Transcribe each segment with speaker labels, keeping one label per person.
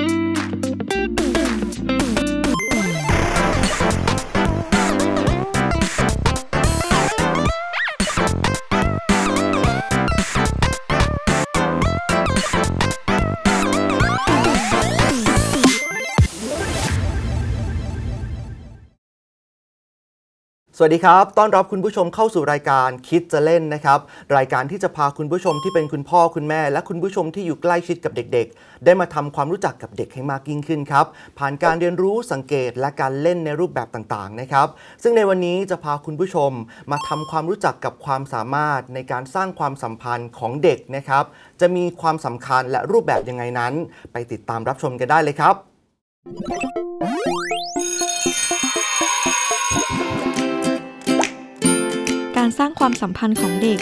Speaker 1: ส วัสดีครับ ต้อนรับคุณผู้ชมเข้าสู่รายการคิดจะเล่นนะครับ รายการที่จะพาคุณผู้ชมที่เป็นคุณพ่อคุณแม่ และคุณผู้ชมที่อยู่ใกล้ชิดกับเด็กๆ ได้มาทำความรู้จักกับเด็กให้มากยิ่งขึ้นครับ ผ่านการเรียนรู้สังเกตและการเล่นในรูปแบบต่างๆนะครับ ซึ่งในวันนี้จะพาคุณผู้ชมมาทำความรู้จักกับความสามารถในการสร้างความสัมพันธ์ของเด็กนะครับ จะมีความสำคัญและรูปแบบยังไงนั้น ไปติดตามรับชมกันได้เลยครับ
Speaker 2: รสร้างความสัมพันธ์ของเด็ก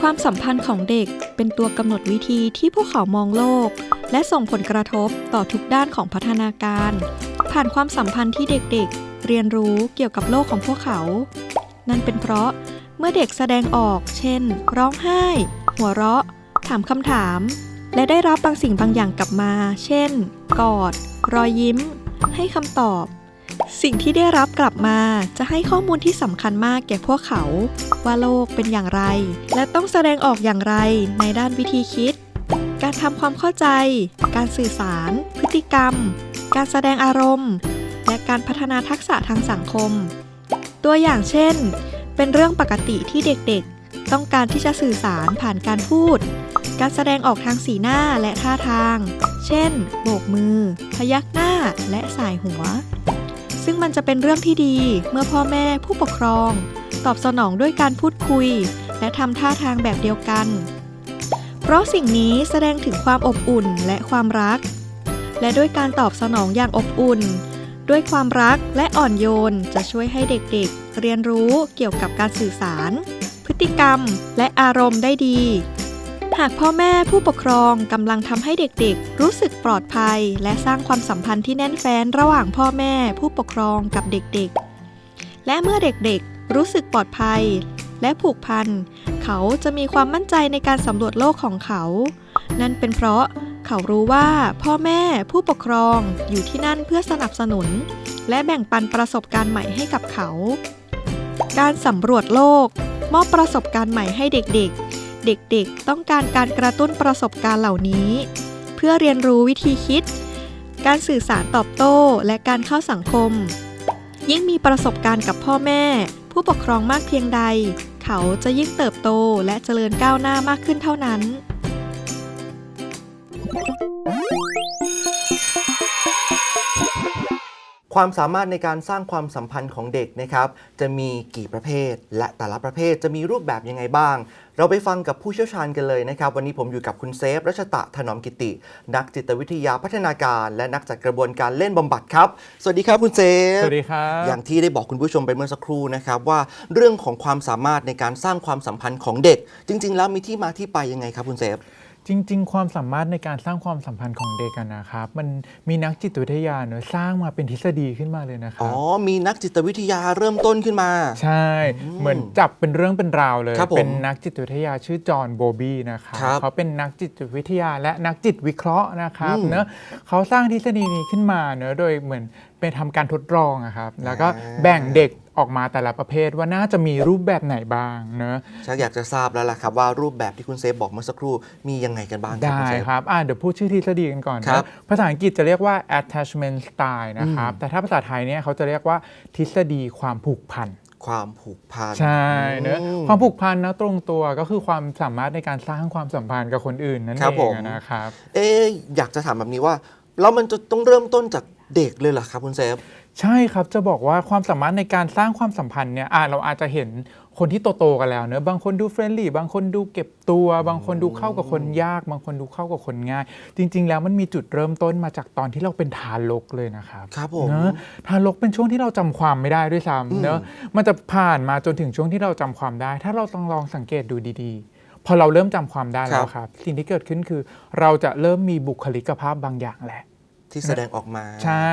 Speaker 2: ความสัมพันธ์ของเด็กเป็นตัวกำหนดวิธีที่พวกเขามองโลก และส่งผลกระทบต่อทุกด้านของพัฒนาการ ผ่านความสัมพันธ์ที่เด็กๆ เรียนรู้เกี่ยวกับโลกของพวกเขา นั่นเป็นเพราะเมื่อเด็กแสดงออก เช่น ร้องไห้ หัวเราะ ถามคำถาม และได้รับบางสิ่งบางอย่างกลับมา เช่น กอด รอยยิ้ม ให้คำตอบ สิ่งที่ได้รับกลับมาจะให้ข้อมูลที่สำคัญมากแก่พวกเขา ว่าโลกเป็นอย่างไร และต้องแสดงออกอย่างไรในด้านวิธีคิด การทำความเข้าใจ การสื่อสาร พฤติกรรม การแสดงอารมณ์ และการพัฒนาทักษะทางสังคม ตัวอย่างเช่น เป็นเรื่องปกติที่เด็กๆ ต้องการที่จะสื่อสารผ่านการพูด การแสดงออกทางสีหน้าและท่าทาง เช่น โบกมือ พยักหน้า และสายหัว ซึ่งมันจะเป็นเรื่องที่ดีเมื่อพ่อแม่ผู้ปกครอง ตอบสนองด้วยการพูดคุย และทำท่าทางแบบเดียวกัน เพราะสิ่งนี้แสดงถึงความอบอุ่นและความรัก และด้วยการตอบสนองอย่างอบอุ่น ด้วยความรักและอ่อนโยนจะช่วยให้เด็กๆ เรียนรู้เกี่ยวกับการสื่อสาร พฤติกรรมและอารมณ์ได้ดี หากพ่อแม่ผู้ปกครองกำลังทำให้เด็กๆ รู้สึกปลอดภัย และสร้างความสัมพันธ์ที่แน่นแฟ้นระหว่างพ่อแม่ผู้ปกครองกับเด็กๆ และเมื่อเด็กๆ รู้สึกปลอดภัย และผูกพัน เขาจะมีความมั่นใจในการสำรวจโลกของเขา นั่นเป็นเพราะเขารู้ว่าพ่อแม่ผู้ปกครองอยู่ที่นั่นเพื่อสนับสนุน และแบ่งปันประสบการณ์ใหม่ให้กับเขา การสำรวจโลก มอบประสบการณ์ใหม่ให้เด็กๆ เด็กๆ ต้องการการกระตุ้นประสบการณ์เหล่านี้ เพื่อเรียนรู้วิธีคิด การสื่อสารตอบโต้และการเข้าสังคม ยิ่งมีประสบการณ์กับพ่อแม่ ผู้ปกครองมากเพียงใด เขาจะยิ่งเติบโตและเจริญก้าวหน้ามากขึ้นเท่านั้น
Speaker 1: ความสามารถในการสร้างความสัมพันธ์ของเด็กนะครับ จะมีกี่ประเภท และแต่ละประเภทจะมีรูปแบบยังไงบ้าง เราไปฟังกับผู้เชี่ยวชาญกันเลยนะครับ วันนี้ผมอยู่กับคุณเซฟรัชตะถนอมกิติ นักจิตวิทยาพัฒนาการและนักจัดกระบวนการเล่นบำบัดครับ สวัสดีครับคุณเซฟ
Speaker 3: สวัสดีครับ
Speaker 1: อย่างที่ได้บอกคุณผู้ชมไปเมื่อสักครู่นะครับว่าเรื่องของความสามารถในการสร้างความสัมพันธ์ของเด็ก จริง ๆ แล้วมีที่มาที่ไปยังไงครับคุณเซฟ
Speaker 3: จริง ๆ ความสามารถในการสร้างความสัมพันธ์ของเด็กอะนะครับ มันมีนักจิตวิทยาเนอะสร้างมาเป็นทฤษฎีขึ้นมาเลยนะค
Speaker 1: อ๋
Speaker 3: รั
Speaker 1: อ
Speaker 3: บ
Speaker 1: มีนักจิตวิทยาเริ่มต้นขึ้นมา
Speaker 3: ใช่เหมือนจับเป็นเรื่องเป็นราวเลย
Speaker 1: ครับผม
Speaker 3: เป็นนักจิตวิทยาชื่อจอห์นโบบี้นะครับ
Speaker 1: ครับ
Speaker 3: เขาเป็นนักจิตวิทยาและนักจิตวิเคราะห์นะครับ
Speaker 1: อืม
Speaker 3: เนอะเขาสร้างทฤษฎีนี้ขึ้นมาเนอะโดยเหมือนไปทำการทดลองอะครับ แล้วก็
Speaker 1: อ่า
Speaker 3: แบ่งเด็ก ออกมาแต่ละประเภทว่าน่าจะมีรูปแบบไหนบ้างเนอะ
Speaker 1: ชักอยากจะทราบแล้วล่ะครับว่ารูปแบบที่คุณเซฟบอกเมื่อสักครู่มียังไงกันบ้างครับ
Speaker 3: ได้
Speaker 1: คุณเซฟ
Speaker 3: ครับอะเดี๋ยวพูดชื่อทฤษฎีกันก่อน
Speaker 1: ครั
Speaker 3: นะ
Speaker 1: บ
Speaker 3: ภาษาอังกฤษจะเรียกว่า attachment style นะครับ แต่ถ้าภาษาไทยเนี่ยเขาจะเรียกว่าทฤษฎีความผูกพัน
Speaker 1: ความผูกพัน
Speaker 3: ใช่เนอะ
Speaker 1: อืม
Speaker 3: ความผูกพันนะตรงตัวก็คือความสามารถในการสร้างความสัมพันธ์กับคนอื่นนั่น
Speaker 1: ครับ
Speaker 3: เอ
Speaker 1: ผ
Speaker 3: ง
Speaker 1: ม
Speaker 3: อะนะครับ
Speaker 1: เอ๊ะอยากจะถามแบบนี้ว่าแล้วมันจะต้องเริ่มต้นจาก เด็กเลยเหรอครับคุณเซฟ
Speaker 3: ใช่ครับจะบอกว่าความสามารถในการสร้างความสัมพันธ์เนี่ยอะเราอาจจะเห็นคนที่โตๆกันแล้วเนอะบางคนดูเฟรนลี่บางคนดูเก็บตัว บางคนดูเข้ากับคนยาก บางคนดูเข้ากับคนง่าย จริง ๆ แล้วมันมีจุดเริ่มต้นมาจากตอนที่เราเป็นทารกเลยนะครับ
Speaker 1: ครับผม
Speaker 3: เนอะทารกเป็นช่วงที่เราจำความไม่ได้ด้วยซ้ำเนอะมันจะผ่านมาจนถึงช่วงที่เราจำความได้ ถ้าเราต้องลองสังเกตดูดีๆ พอเราเริ่มจำความได้แล้วครับ สิ่งที่เกิดขึ้นคือ เราจะเริ่มมีบุคลิกภาพบางอย่างแหละ
Speaker 1: ที่แสดงออกมา
Speaker 3: ใช่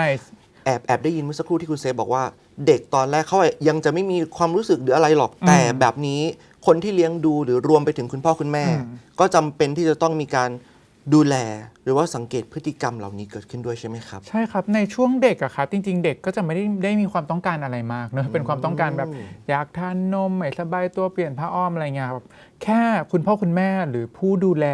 Speaker 1: แอบแอบได้ยินเมื่อสักครู่ที่คุณเซฟบอกว่า เด็กตอนแรกเขายังจะไม่มีความรู้สึกหรืออะไรหรอก แต่แบบนี้คนที่เลี้ยงดูหรือรวมไปถึงคุณพ่อคุณแม่
Speaker 3: อืม
Speaker 1: ก็จำเป็นที่จะต้องมีการดูแล หรือว่าสังเกตพฤติกรรมเหล่านี้เกิดขึ้นด้วยใช่ไหมครับ
Speaker 3: ใช่ครับ ในช่วงเด็กอะครับจริง ๆ เด็กก็จะไม่ได้ได้มีความต้องการอะไรมากเนอะเป็นความต้องการแบบอยากทานนมไม่สบายตัวเปลี่ยนผ้าอ้อมอะไรเงี้ยครับ แค่คุณพ่อคุณแม่หรือผู้ดูแล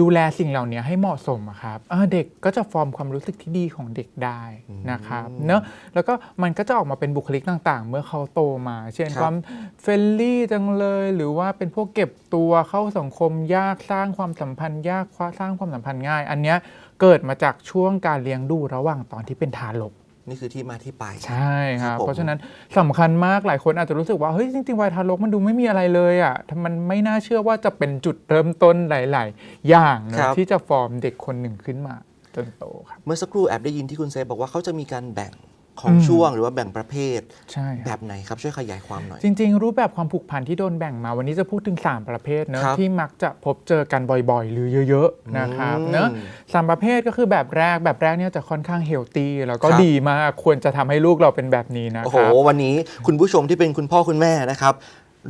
Speaker 3: ดูแลสิ่งเหล่านี้ให้เหมาะสมอะครับเออเด็กก็จะฟอร์มความรู้สึกที่ดีของเด็กได้นะครับเนอะแล้วก็มันก็จะออกมาเป็นบุคลิกต่างๆ เมื่อเขาโตมา เช่น
Speaker 1: ครับ
Speaker 3: ความเฟรนลี่จังเลย หรือว่าเป็นพวกเก็บตัวเข้าสังคมยากสร้างความสัมพันธ์ยากสร้างความสัมพันธ์ง่าย อันเนี้ยเกิดมาจากช่วงการเลี้ยงดูระหว่างตอนที่เป็นทารก
Speaker 1: นี่คือที่มาที่ไป
Speaker 3: ใช่ครั
Speaker 1: ครับผม
Speaker 3: บเพราะฉะนั้นสำคัญมากหลายคนอาจจะรู้สึกว่าเฮ้ยจริงๆวัยทารกมันดูไม่มีอะไรเลยอะทำมันไม่น่าเชื่อว่าจะเป็นจุดเริ่มต้นหลาย ๆ อย่างนะที่จะฟอร์มเด็กคนหนึ่งขึ้นมาจนโตครับ
Speaker 1: เมื่อสักครู่แอบได้ยินที่คุณเซฟบอกว่าเขาจะมีการแบ่ง ของ
Speaker 3: อืม
Speaker 1: ช่วงหรือว่าแบ่งประเภท
Speaker 3: ใช่ค
Speaker 1: แบ
Speaker 3: รับบ
Speaker 1: ไหนครับช่วยขยายความหน่อย
Speaker 3: จริง ๆ รูปแบบความผูกพันที่โดนแบ่งมาวันนี้จะพูดถึง 3 ประเภทเนอะ
Speaker 1: ครับ
Speaker 3: ที่มักจะพบเจอกันบ่อยๆ หรือเยอะๆนะครับ
Speaker 1: อืม
Speaker 3: เนอะสามประเภทก็คือแบบแรกแบบแรกเนี่ยจะค่อนข้างเฮลตี้แล้วก็
Speaker 1: ครับ
Speaker 3: ดีมากควรจะทำให้ลูกเราเป็นแบบนี้นะ
Speaker 1: โอ้
Speaker 3: ค
Speaker 1: โห
Speaker 3: รับ
Speaker 1: วันนี้คุณผู้ชมที่เป็นคุณพ่อคุณแม่นะครับ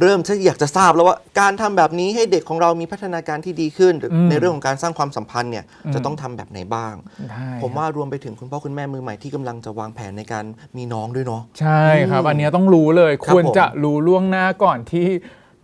Speaker 1: เริ่มที่อยากจะทราบแล้วว่าการทำแบบนี้ให้เด็กของเรามีพัฒนาการที่ดีขึ้นหรืออ
Speaker 3: ม
Speaker 1: ในเรื่องของการสร้างความสัมพันธ์เนี่ย
Speaker 3: อืม
Speaker 1: จะต้องทำแบบไหนบ้าง
Speaker 3: ได้
Speaker 1: ผมว่ารวมไปถึงคุณพ่อคุณแม่มือใหม่ที่กำลังจะวางแผนในการมีน้องด้วยเนาะ
Speaker 3: ใช่ครับ
Speaker 1: อืม
Speaker 3: อันเนี้ยต้องรู้เลย
Speaker 1: ครับ
Speaker 3: ควรจะ
Speaker 1: ผม
Speaker 3: รู้ล่วงหน้าก่อนที่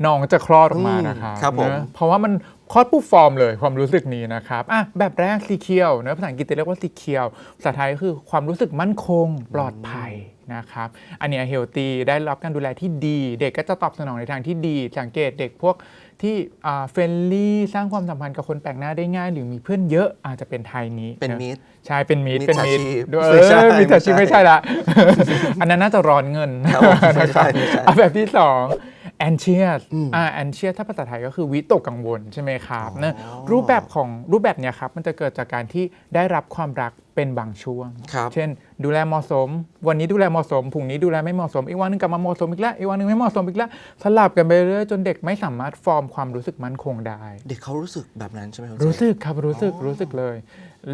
Speaker 3: น้องจะคลอดออกมา
Speaker 1: อืม
Speaker 3: นะครับ
Speaker 1: ครับผม
Speaker 3: นะเพราะว่ามันคลอดปุ๊บฟอร์มเลยความรู้สึกนี้นะครับอะแบบแรกซีเคียวนะภาษาอังกฤษจะเรียกว่าซีเคียวภาษาไทยก็คือความรู้สึกมั่นคงปลอดภัยนะครับอันเนี้เฮลตี้ได้รับการดูแลที่ดี เด็กก็จะตอบสนองในทางที่ดี สังเกตเด็กพวกที่เฟรนลี่สร้างความสัมพันธ์กับคนแปลกหน้าได้ง่าย หรือมีเพื่อนเยอะอาจจะเป็นไทยนี้
Speaker 1: เป็น
Speaker 3: นะ
Speaker 1: มิตร
Speaker 3: ใช่เป็นมิตร
Speaker 1: มิจ
Speaker 3: เป็น
Speaker 1: ฉา
Speaker 3: มิตร
Speaker 1: ชีพ
Speaker 3: ด้วย
Speaker 1: ไม่ใช่
Speaker 3: เออมิจฉาชีพ
Speaker 1: ไม่
Speaker 3: ไม่
Speaker 1: ใช่
Speaker 3: ใช่ละอันนั้นน่าจะร้อนเงิน
Speaker 1: ครับผมไม่
Speaker 3: นะค
Speaker 1: ใช่
Speaker 3: รับ
Speaker 1: ไม่ใช่
Speaker 3: อะ แบบที่สอง anxious
Speaker 1: อืม
Speaker 3: อ่า anxious ถ้าภาษาไทยก็คือวิตกกังวลใช่ไหมครับ
Speaker 1: อ๋อ
Speaker 3: เนะรูปแบบของรูปแบบเนี้ยครับมันจะเกิดจากการที่ได้รับความรัก เป็นบางช่วง
Speaker 1: ครับ
Speaker 3: เช่น ดูแลเหมาะสม วันนี้ดูแลเหมาะสมพรุ่งนี้ดูแลไม่เหมาะสม อีกวันหนึงกลับมาเหมาะสมอีกแล้ว อีกวันหนึงไม่เหมาะสมอีกแล้ว สลับกันไปเรื่อยๆจนเด็กไม่สามารถฟอร์มความรู้สึกมั่นคงได้
Speaker 1: เด็กเขารู้สึกแบบนั้นใช่ไหมคุณ
Speaker 3: รู้
Speaker 1: เซฟ
Speaker 3: สึกครับ รู้สึก
Speaker 1: อ๋อ
Speaker 3: รู้สึกเลย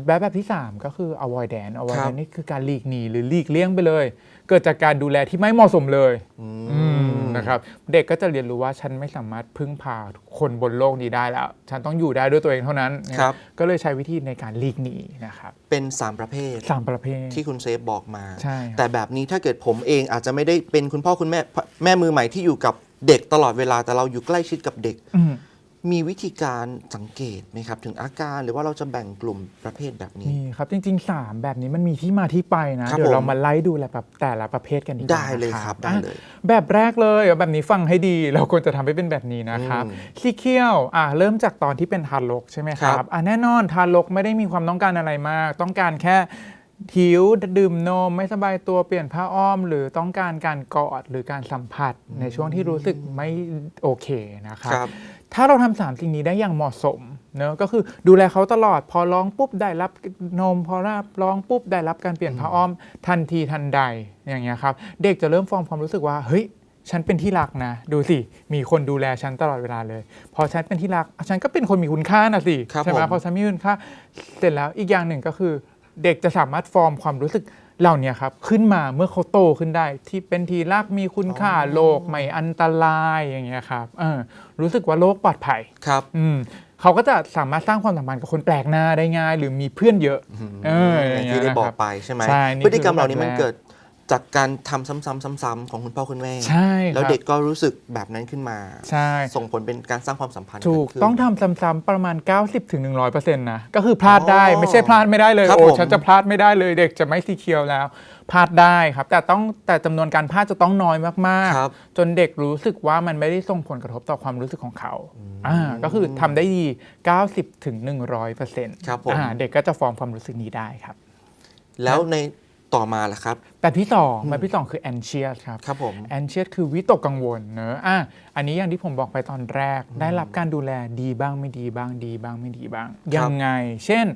Speaker 3: แบบแบบที่ 3 ก็คือ avoidance
Speaker 1: ครับ
Speaker 3: avoidance นี่คือการหลีกหนีหรือหลีกเลี่ยงไปเลย เกิดจากการดูแลที่ไม่เหมาะสมเลย
Speaker 1: อื
Speaker 3: อื
Speaker 1: ม
Speaker 3: มนะครับเด็กก็จะเรียนรู้ว่าฉันไม่สามารถพึ่งพาคนบนโลกนี้ได้แล้ว ฉันต้องอยู่ได้ด้วยตัวเองเท่านั้น
Speaker 1: ครับ
Speaker 3: ก็เลยใช้วิธีในการหลีกหนีนะครับ
Speaker 1: เป็นสามประเภท
Speaker 3: สามประเภท
Speaker 1: ที่คุณเซฟบอกมา
Speaker 3: ใช่ครับ
Speaker 1: แต่แบบนี้ถ้าเกิดผมเองอาจจะไม่ได้เป็นคุณพ่อคุณแม่แม่มือใหม่ที่อยู่กับเด็กตลอดเวลาแต่เราอยู่ใกล้ชิดกับเด็ก
Speaker 3: อืม
Speaker 1: มีวิธีการสังเกตไหมครับ ถึงอาการหรือว่าเราจะแบ่งกลุ่มประเภทแบบนี้
Speaker 3: นี่ครับจริง ๆ 3 แบบนี้มันมีที่มาที่ไปนะ
Speaker 1: ครับ
Speaker 3: เดี๋ยวเรา
Speaker 1: ผม
Speaker 3: มาไล่ดูแลแบบแต่ละประเภทกันดีกว่า
Speaker 1: ได้เลยครับ
Speaker 3: นะ
Speaker 1: ได้เลย
Speaker 3: อะแบบแรกเลยเอาแบบนี้ฟังให้ดีเราควรจะทำให้เป็นแบบนี้นะครับ
Speaker 1: อืม
Speaker 3: ขี้เคี้ยวอะเริ่มจากตอนที่เป็นทารกใช่ไหมค
Speaker 1: ครั
Speaker 3: รับบอะแน่นอนทารกไม่ได้มีความต้องการอะไรมาก ต้องการแค่หิวดื่มนม ไม่สบายตัวเปลี่ยนผ้าอ้อม หรือต้องการการกอดหรือการสัมผัสในช่วงที่รู้สึกไม่โอเคนะครับ
Speaker 1: ครับ
Speaker 3: ถ้าเราทำสามสิ่งนี้ได้อย่างเหมาะสมเนอะก็คือดูแลเขาตลอดพอร้องปุ๊บได้รับนม พอรับร้องปุ๊บได้รับการเปลี่ยนผ้าอ้อมทันทีทันใดอย่างเงี้ยครับเด็กจะเริ่มฟอร์มความรู้สึกว่าเฮ้ยฉันเป็นที่รักนะ ดูสิ มีคนดูแลฉันตลอดเวลาเลย พอฉันเป็นที่รัก ฉันก็เป็นคนมีคุณค่านะสิ
Speaker 1: ครับ
Speaker 3: ใช่ไหม
Speaker 1: ผม
Speaker 3: พอฉันมีคุณค่า เสร็จแล้วอีกอย่างหนึ่งก็คือ เด็กจะสามารถฟอร์มความรู้สึก เหล่านี้ครับขึ้นมาเมื่อเขาโตขึ้นได้ ที่เป็นทีรักมีคุณค่าโลกไม่อันตรายอย่างเงี้ยครับเออรู้สึกว่าโลกปลอดภัย
Speaker 1: ครับ
Speaker 3: อืมเขาก็จะสามารถสร้างความสัมพันธ์กับคนแปลกหน้าได้ง่าย หรือมีเพื่อนเยอะเอออ
Speaker 1: อย่าง
Speaker 3: เงี้
Speaker 1: ที่
Speaker 3: ย
Speaker 1: ได้
Speaker 3: นะ
Speaker 1: บ
Speaker 3: ค
Speaker 1: อ
Speaker 3: รั
Speaker 1: กไปใช่ไหม
Speaker 3: ใช่นี่
Speaker 1: พฤติกรรมเหล่านี้
Speaker 3: คือ
Speaker 1: มันเกิด จากการทำซ้ำๆๆ ๆ ของคุณพ่อคุณแม่
Speaker 3: ใช่ครับ
Speaker 1: แล้วเด็กก็รู้สึกแบบนั้นขึ้นมา
Speaker 3: ใช่
Speaker 1: ส่งผลเป็นการสร้างความสัมพันธ์
Speaker 3: ถูก
Speaker 1: เดขึ้น
Speaker 3: ต้องทำซ้ำๆประมาณ 90-100%ถึง100%นะ ก็คือพลาดได้
Speaker 1: อ๋อ
Speaker 3: ไม่ใช่พลาดไม่ได้เลย
Speaker 1: ครับ
Speaker 3: โอ้
Speaker 1: ผม
Speaker 3: ฉันจะพลาดไม่ได้เลยเด็กจะไม่สีเคียวแล้ว พลาดได้ครับ แต่ต้องแต่จำนวนการพลาดจะต้องน้อยมาก
Speaker 1: ครับ
Speaker 3: ๆ จนเด็กรู้สึกว่ามันไม่ได้ส่งผลกระทบต่อความรู้สึกของเขาอ่าก็คือทำได้ดี 90-100%ถึง100%
Speaker 1: ครับผม
Speaker 3: อ่าเด็กก็จะฟอร์มความรู้สึกนี้ได้ครับ
Speaker 1: แล้วใน ต่อมาล่ะครับ
Speaker 3: แบบที่สองแบบที่สองคือ anxious ครับ
Speaker 1: ครับผม
Speaker 3: anxious คือวิตกกังวลเนอะอะอันนี้อย่างที่ผมบอกไปตอนแรก ได้รับการดูแลดีบ้างไม่ดีบ้างดีบ้างไม่ดีบ้าง ยังไง เช่น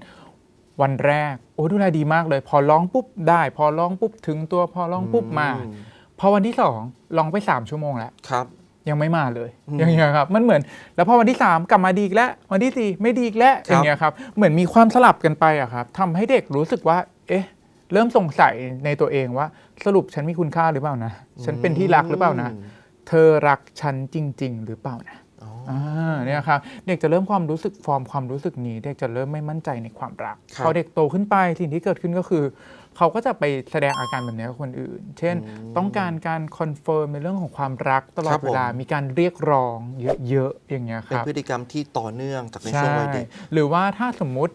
Speaker 3: วันแรก โอ้ดูแลดีมากเลย พอร้องปุ๊บได้ พอร้องปุ๊บถึงตัว พอร้องปุ๊บมา
Speaker 1: อืม
Speaker 3: พอวันที่สองร้องไป3ชั่วโมงแล้ว
Speaker 1: ครับ
Speaker 3: ยังไม่มาเลย
Speaker 1: อืม
Speaker 3: อย่างเงี้ยครับมันเหมือน แล้วพอวันที่ 3 กลับมาดีอีกแล้ววันที่ 4 ไม่ดีอีกแล้ว
Speaker 1: ครับ
Speaker 3: อย่างเงี้ยครับเหมือนมีความสลับกันไปอะครับทำให้เด็กรู้สึกว่า เอ๊ะ เริ่มสงสัยในตัวเองว่า สรุปฉันมีคุณค่าหรือเปล่านะ ฉันเป็นที่รักหรือเปล่านะ เธอรักฉันจริง ๆ หรือเปล่านะ
Speaker 1: อ๋อ
Speaker 3: อ่าเนี่ยครับเด็กจะเริ่มความรู้สึกฟอร์มความรู้สึกนี้เด็กจะเริ่มไม่มั่นใจในความรัก
Speaker 1: ครับ
Speaker 3: พอเด็กโตขึ้นไปสิ่งที่เกิดขึ้นก็คือ เขาก็จะไปแสดงอาการแบบนี้กับคนอื่น เช่น ต้องการการคอนเฟิร์มในเรื่องของความรักตลอ
Speaker 1: ครั
Speaker 3: ด
Speaker 1: บ
Speaker 3: เวลา
Speaker 1: ผม
Speaker 3: มีการเรียกร้องเยอะๆอย่างเงี้ยค
Speaker 1: เป็น
Speaker 3: รับ
Speaker 1: พฤติกรรมที่ต่อเนื่องจากในช่วงวัยเด็ก
Speaker 3: หรือว่าถ้าสมมุติ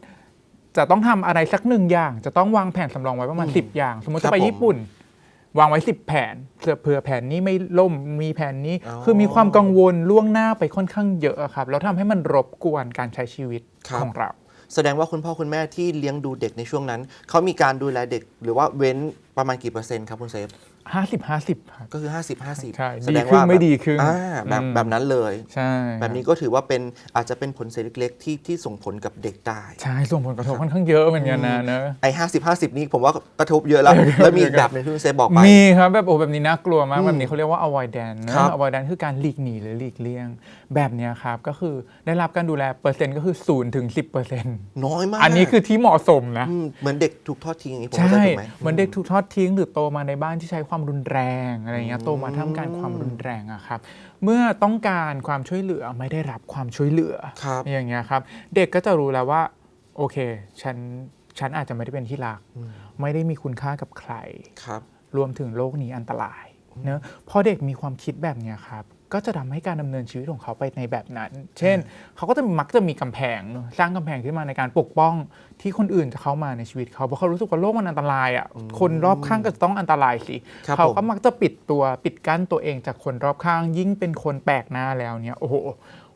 Speaker 3: จะต้องทำอะไรสักหนึ่งอย่าง จะต้องวางแผนสำรองไว้ประมาณ
Speaker 1: อืม
Speaker 3: สิบอย่าง สมมติ
Speaker 1: ครับ
Speaker 3: จะไป
Speaker 1: ผม
Speaker 3: ญี่ปุ่น วางไว้สิบแผนเผื่อเผื่อแผนนี้ไม่ล่มมีแผนนี้
Speaker 1: อ๋อ
Speaker 3: คือมีความกังวลล่วงหน้าไปค่อนข้างเยอะอะครับแล้วทำให้มันรบกวนการใช้ชีวิต
Speaker 1: ครับ
Speaker 3: ของเรา
Speaker 1: แสดงว่าคุณพ่อคุณแม่ที่เลี้ยงดูเด็กในช่วงนั้นเขามีการดูแลเด็ก หรือว่าเว้นประมาณกี่เปอร์เซ็นต์ครับคุณเซฟ
Speaker 3: 50 50ครับ
Speaker 1: ก็คือ 50 50
Speaker 3: ใช่
Speaker 1: แสดง
Speaker 3: ดีครึ่
Speaker 1: ว่าง
Speaker 3: ไม่
Speaker 1: แบบ
Speaker 3: ดีครึ่ง
Speaker 1: อ่าแบบ
Speaker 3: อืม
Speaker 1: แบบนั้นเลย
Speaker 3: ใช่
Speaker 1: แบบนี้ก็ถือว่าเป็นอาจจะเป็นผลเสียเล็กๆที่ที่ส่งผลกับเด็กได้
Speaker 3: ใช่ส่งผลกระทบค่อนข้างเยอะเหมือนกันนะเนอะ
Speaker 1: ไอ้ห้าสิบห้าสิบนี่ผมว่ากระทบเยอะแล้ว แล้วมีอีกแบบหนึงที่คุณเซฟบอกไป
Speaker 3: มีครับแบบโอ้แบบนี้น่ากลัวมาก
Speaker 1: อืม
Speaker 3: แบบนี้เขาเรียกว่า avoidance
Speaker 1: ครั
Speaker 3: นะ
Speaker 1: บ
Speaker 3: avoidance คือการหลีกหนีหรือหลีกเลี่ยง แบบเนี้ยครับ ก็คือได้รับการดูแลเปอร์เซ็นต์ก็คือ0ถึง10เปอร์เซ็นต์
Speaker 1: น้อยมาก
Speaker 3: อันนี้คือที่เหมาะสมนะ
Speaker 1: มเหมือนเด็กถูกทอดทิ้งอย่างนี้ผม
Speaker 3: ใช่
Speaker 1: เข้าใจถูกไหม
Speaker 3: เหมือนเด็กถูกทอดทิ้งหรือโตมาในบ้านที่ใช้ความรุนแรงอะไรเงี้ยโตมาท่ามกลารความรุนแรงอะครับเมื่อต้องการความช่วยเหลือไม่ได้รับความช่วยเหลือ
Speaker 1: ครับ
Speaker 3: อย่างเงี้ยครับ เด็กก็จะรู้แล้วว่าโอเคฉันฉันอาจจะไม่ได้เป็นที่รัก ไม่ได้มีคุณค่ากับใคร
Speaker 1: ครับ
Speaker 3: รวมถึงโลกนี้อันตรายเนอะพอเด็กมีความคิดแบบเนี้ยครับ ก็จะทำให้การดำเนินชีวิตของเขาไปในแบบนั้น เช่น เขาก็จะมักจะมีกำแพงเนอะสร้างกำแพงขึ้นมาในการปกป้องที่คนอื่นจะเข้ามาในชีวิตเขาเพราะเขารู้สึกว่าโลกมันอันตรายอะคนรอบข้างก็จะต้องอันตรายสิ
Speaker 1: ครับ
Speaker 3: เขา
Speaker 1: ผม
Speaker 3: ก็มักจะปิดตัวปิดกั้นตัวเองจากคนรอบข้างยิ่งเป็นคนแปลกหน้าแล้วเนี่ยโอ้โห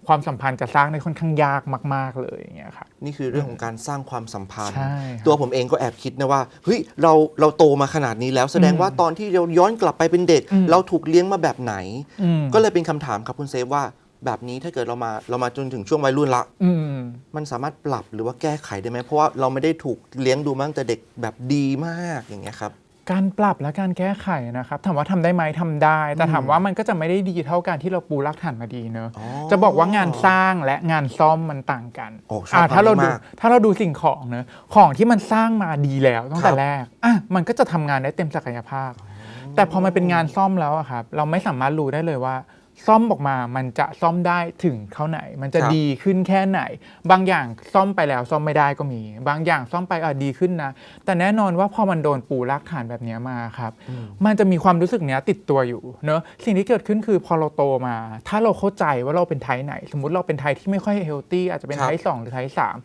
Speaker 3: ความสัมพันธ์จะสร้างได้ค่อนข้างยากมาก ๆ เลยอย่างเงี้ยครับ
Speaker 1: นี่คือเรื่องของการสร้างความสัมพันธ์
Speaker 3: ใช่ครับ
Speaker 1: ตัวผมเองก็แอบคิดนะว่าเฮ้ยเราเราโตมาขนาดนี้แล้วแสดงว่าตอนที่เราย้อนกลับไปเป็นเด็ก
Speaker 3: อืม
Speaker 1: เราถูกเลี้ยงมาแบบไหน
Speaker 3: อืม
Speaker 1: ก็เลยเป็นคำถามครับคุณเซฟว่าแบบนี้ถ้าเกิดเรามาเรามาจนถึงช่วงวัยรุ่นละ
Speaker 3: อืม
Speaker 1: มันสามารถปรับหรือว่าแก้ไขได้ไหมเพราะว่าเราไม่ได้ถูกเลี้ยงดูมาตั้งแต่เด็กแบบดีมากอย่างเงี้ยครับ
Speaker 3: การปรับและการแก้ไขนะครับถามว่าทำได้ไหมทำได้ แต่ถามว่ามันก็จะไม่ได้ดีเท่าการที่เราปูรากฐานมาดีเนอะ
Speaker 1: อ๋อ
Speaker 3: จะบอกว่างานสร้างและงานซ่อมมันต่างกัน
Speaker 1: โอ้ชอบะ
Speaker 3: ถ้าเรา
Speaker 1: อันนี้
Speaker 3: ดู
Speaker 1: มาก
Speaker 3: ถ้าเราดูสิ่งของเนอะของที่มันสร้างมาดีแล้วตั้ง
Speaker 1: ครั
Speaker 3: แต่
Speaker 1: บ
Speaker 3: แรกอะมันก็จะทำงานได้เต็มศักยภาพ แต่พอมันเป็นงานซ่อมแล้วอะครับเราไม่สามารถรู้ได้เลยว่า ซ่อมออกมา มันจะซ่อมได้ถึงเท่าไหน มันจะ
Speaker 1: ครับ
Speaker 3: ดีขึ้นแค่ไหน บางอย่างซ่อมไปแล้วซ่อมไม่ได้ก็มี บางอย่างซ่อมไปอะดีขึ้นนะ แต่แน่นอนว่าพอมันโดนปูรากฐานแบบเนี้ยมาครับ มันจะมีความรู้สึกเนี้ยติดตัวอยู่เนอะสิ่งที่เกิดขึ้นคือพอเราโตมา ถ้าเราเข้าใจว่าเราเป็นไทป์ไหน สมมติเราเป็นไทป์ที่ไม่ค่อยเฮลตี้อาจจะเป็น
Speaker 1: ครับ
Speaker 3: ไทป์สองหรือไทป์สาม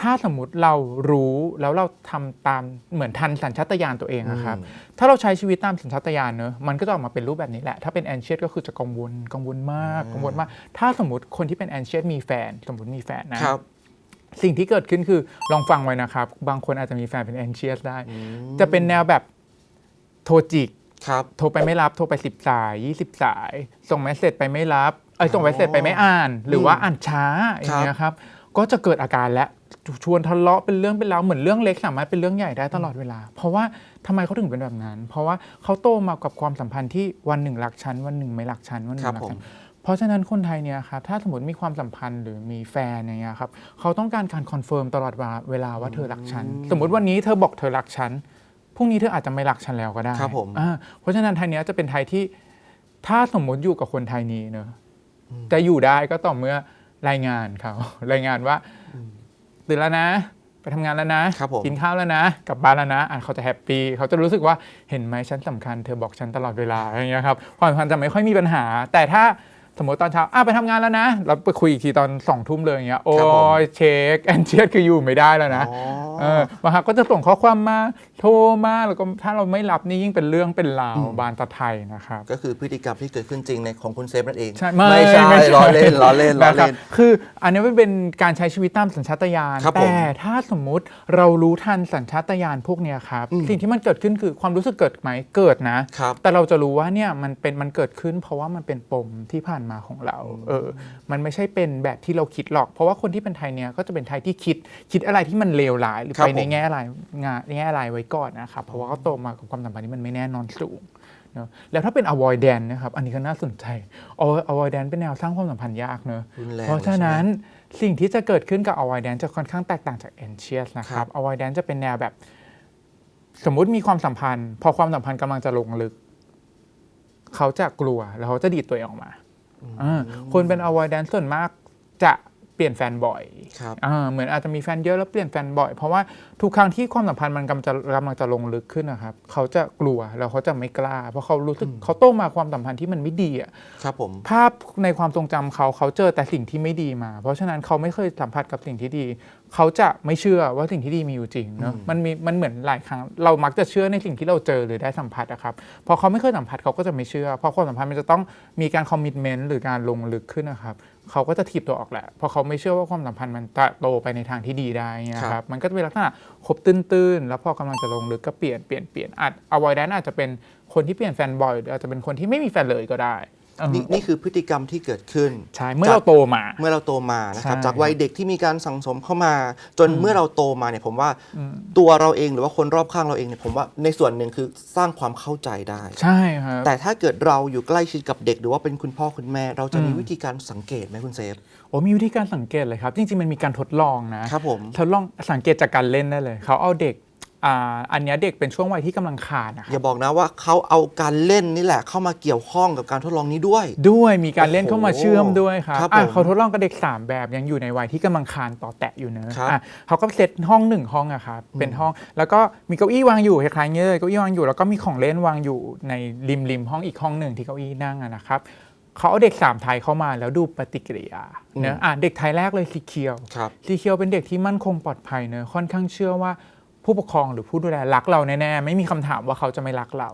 Speaker 3: ถ้าสมมติเรารู้แล้วเราทำตามเหมือนทันสัญชาตญาณตัวเองอะครับ ถ้าเราใช้ชีวิตตามสัญชาตญาณเนอะมันก็จะออกมาเป็นรูปแบบนี้แหละ ถ้าเป็นแอนเชียสก็คือจะกังวลกังวลมากกังวลมาก ถ้าสมมติคนที่เป็นแอนเชียสมีแฟน สมมติมีแฟนนะ
Speaker 1: ครับ
Speaker 3: สิ่งที่เกิดขึ้นคือลองฟังไว้นะครับ บางคนอาจจะมีแฟนเป็นแอนเชียสได้ จะเป็นแนวแบบโทรจิก
Speaker 1: ครับ
Speaker 3: โทรไปไม่รับโทรไป10สาย20สาย ส่งเมสเซจไปไม่รับเอ้ยส่งเมสเซจไปไม่อ่าน หรือว่าอ่านช้าอย่างเงี้ยครับก็จะเกิดอาการและ ชวนทะเลาะเป็นเรื่องเป็นราวเหมือนเรื่องเล็กสามารถเป็นเรื่องใหญ่ได้ตลอดเวลา เพราะว่าทำไมเขาถึงเป็นแบบนั้น เพราะว่าเขาโตมากับความสัมพันธ์ที่วันหนึ่งรักฉันวันหนึ่งไม่รักฉันวันหนึ่ง
Speaker 1: ครับ
Speaker 3: รักฉัน
Speaker 1: ผม
Speaker 3: เพราะฉะนั้นคนไทยเนี่ยครับถ้าสมมติมีความสัมพันธ์หรือมีแฟนอย่างเงี้ยครับเขาต้องการการคอนเฟิร์มตลอดเวลาว่าเธอรักฉันสมมติวันนี้เธอบอกเธอรักฉันพรุ่งนี้เธออาจจะไม่รักฉันแล้วก็ได้
Speaker 1: ครับผม
Speaker 3: อ่าเพราะฉะนั้นไทยเนี้ยจะเป็นไทยที่ถ้าสมมุติอยู่กับคนไทยนี้เนอะจะอยู่ได้ก็ต่อเมื่อรายงานเขารายงานว่า ตื่นแล้วนะ ไปทำงานแล้วนะครับ
Speaker 1: ผม
Speaker 3: กินข้าวแล้วนะ กลับบ้านแล้วนะอะเขาจะแฮปปี้เขาจะรู้สึกว่าเห็นไหมฉันสำคัญเธอบอกฉันตลอดเวลาอย่างเงี้ยครับความสัมพันธ์จะไม่ค่อยมีปัญหา แต่ถ้า สมมติตอนเช้าอะไปทำงานแล้วนะเราไปคุยอีกทีตอนสองทุ่มเลยอย่างเงี้ยโอ้
Speaker 1: ครับผม
Speaker 3: ยเช็คแอนเชียสคืออยู่ไม่ได้แล้วนะ
Speaker 1: อ๋อ
Speaker 3: เออบางครั้งก็จะส่งข้อความมาโทรมาแล้วก็ถ้าเราไม่รับนี่ยิ่งเป็นเรื่องเป็นราวบานตะไทยนะครับ
Speaker 1: ก็คือพฤติกรรมที่เกิดขึ้นจริงในของคุณเซฟนั่นเอง
Speaker 3: ใช่ไม่
Speaker 1: ใช่
Speaker 3: ไม่ใช่
Speaker 1: ล้อเล่นล้อเล่นล้อ
Speaker 3: นะครั
Speaker 1: เล่
Speaker 3: บ
Speaker 1: น
Speaker 3: คือ อันนี้มันเป็นการใช้ชีวิตตามสัญชาตญาณ
Speaker 1: ครับผม
Speaker 3: แต่ถ้าสมมุติเรารู้ทันสัญชาตญาณพวกเนี้ยครับ
Speaker 1: อืม
Speaker 3: สิ่งที่มันเกิดขึ้นคือความรู้สึกเกิดไหมเกิดนะ
Speaker 1: ครับ
Speaker 3: แต่เราจะรู้ว่าเนี่ยมันเป็นมันเกิดขึ้น เพราะว่ามันเป็นปมที่ผ่านมาของเรา เออ มันไม่ใช่เป็นแบบที่เราคิดหรอก เพราะว่าคนที่เป็นไทยเนี่ยก็จะเป็นไทยที่คิดคิดอะไรที่มันเลวร้ายหรือ
Speaker 1: ครับ
Speaker 3: ไปใน
Speaker 1: ผม
Speaker 3: แง่อะไรงานแง่อะไรไว้ก่อนนะครับเพราะว่าเขาโตมากับความสัมพันธ์ที่มันไม่แน่นอนสูงเนอะแล้วถ้าเป็น avoidance นะครับอันนี้ก็น่าสนใจ avoidance เป็นแนวสร้างความสัมพันธ์ยากเนอะ
Speaker 1: รุนแรง
Speaker 3: เพราะฉะนั้นสิ่งที่จะเกิดขึ้นกับ avoidance จะค่อนข้างแตกต่างจาก anxious นะค
Speaker 1: ครั
Speaker 3: รับ
Speaker 1: บ
Speaker 3: avoidance จะเป็นแนวแบบ สมมุติมีความสัมพันธ์ พอความสัมพันธ์กำลังจะลงลึก เขาจะกลัวแล้วเขาจะดีดตัวเองออกมาอ่า คนเป็น avoidance ส่วนมากจะเปลี่ยนแฟนบ่อย
Speaker 1: ครับ
Speaker 3: อ่าเหมือนอาจจะมีแฟนเยอะแล้วเปลี่ยนแฟนบ่อย เพราะว่าทุกครั้งที่ความสัมพันธ์มันกำลังจะกำลังจะลงลึกขึ้นนะครับ เขาจะกลัวแล้วเขาจะไม่กล้า เพราะเขารู้สึกเขาโตมาความสัมพันธ์ที่มันไม่ดีอะ
Speaker 1: ครับผม
Speaker 3: ภาพในความทรงจำเขาเขาเจอแต่สิ่งที่ไม่ดีมา เพราะฉะนั้นเขาไม่เคยสัมผัสกับสิ่งที่ดี เขาจะไม่เชื่อว่าสิ่งที่ดีมีอยู่จริงเนอะมันมีมันเหมือนหลายครั้งเรามักจะเชื่อในสิ่งที่เราเจอหรือได้สัมผัสอะครับพอเขาไม่เคยสัมผัสเขาก็จะไม่เชื่อเพราะความสัมพันธ์มันจะต้องมีการคอมมิชเมนต์หรือการลงลึกขึ้นนะครับเขาก็จะถีบตัวออกแหละเพราะเขาไม่เชื่อว่าความสัมพันธ์มันจะโตไปในทางที่ดีได้เงี้ย
Speaker 1: ค
Speaker 3: ค
Speaker 1: รั
Speaker 3: รับบมันก็จะเป็นลักษณะคบตื้นๆแล้วพอกำลังจะลงลึกก็เปลี่ยนเปลี่ยนเปลี่ยนอาจ avoidance อาจจะเป็นคนที่เปลี่ยนแฟนบ่อยหรืออาจจะเป็นคนที่ไม่มีแฟนเลยก็ได้เออ
Speaker 1: นี่นี่คือพฤติกรรมที่เกิดขึ้น
Speaker 3: ใช่เมื่อเราโตมา
Speaker 1: เมื่อเราโตมานะครับ
Speaker 3: ใช่
Speaker 1: จากวัยเด็กที่มีการสังสมเข้ามา จนเมื่อเราโตมาเนี่ยผมว่าตัวเราเองหรือว่าคนรอบข้างเราเองเนี่ยผมว่าในส่วนหนึ่งคือสร้างความเข้าใจได้
Speaker 3: ใช่ครับ
Speaker 1: แต่ถ้าเกิดเราอยู่ใกล้ชิดกับเด็ก หรือว่าเป็นคุณพ่อคุณแม่ เราจะมี
Speaker 3: อืม
Speaker 1: วิธีการสังเกตไหมคุณเซฟ
Speaker 3: โอ้มีวิธีการสังเกตเลยครับ จริงๆมันมีการทดลองนะครับ
Speaker 1: ผม
Speaker 3: ทดลองสังเกตจากการเล่นได้เลย เขาเอาเด็ก อ่าอันเนี้ยเด็กเป็นช่วงวัยที่กำลังขาดนะค
Speaker 1: อ
Speaker 3: รับ
Speaker 1: ย่าบอกนะว่าเขาเอาการเล่นนี่แหละเข้ามาเกี่ยวข้องกับการทดลองนี้ด้วย
Speaker 3: ด้วยมีการเล่น
Speaker 1: โอ้โห
Speaker 3: เข้ามาเชื่อมด้วยครับ
Speaker 1: ครับ
Speaker 3: อะ
Speaker 1: ผม
Speaker 3: เขาทดลองกับเด็ก 3 แบบยังอยู่ในวัยที่กำลังคานต่อแตะอยู่เนอะ
Speaker 1: ครับ
Speaker 3: อะเขาก็เซตห้องหนึ่งห้องอะครับเป็นห้อง แล้วก็มีเก้าอี้วางอยู่คล้ายๆเงี้ยเลยเก้าอี้วางอยู่แล้วก็มีของเล่นวางอยู่ในริมริมห้องอีกห้องหนึ่งที่เก้าอี้นั่งอะนะครับเขาเอาเด็กสามไทยเข้ามาแล้วดูปฏิกิริยาเนอะอะเด็กไทยแรกเลยสีเขียว
Speaker 1: ครับ
Speaker 3: สีเขียวเป็นเด็กที่มั่นคงปลอดภัยเนอะค่อนข้างเชื่อว่า ผู้ปกครองหรือผู้ดูแลรักเราแน่ๆไม่มีคำถามว่าเขาจะไม่รักเรา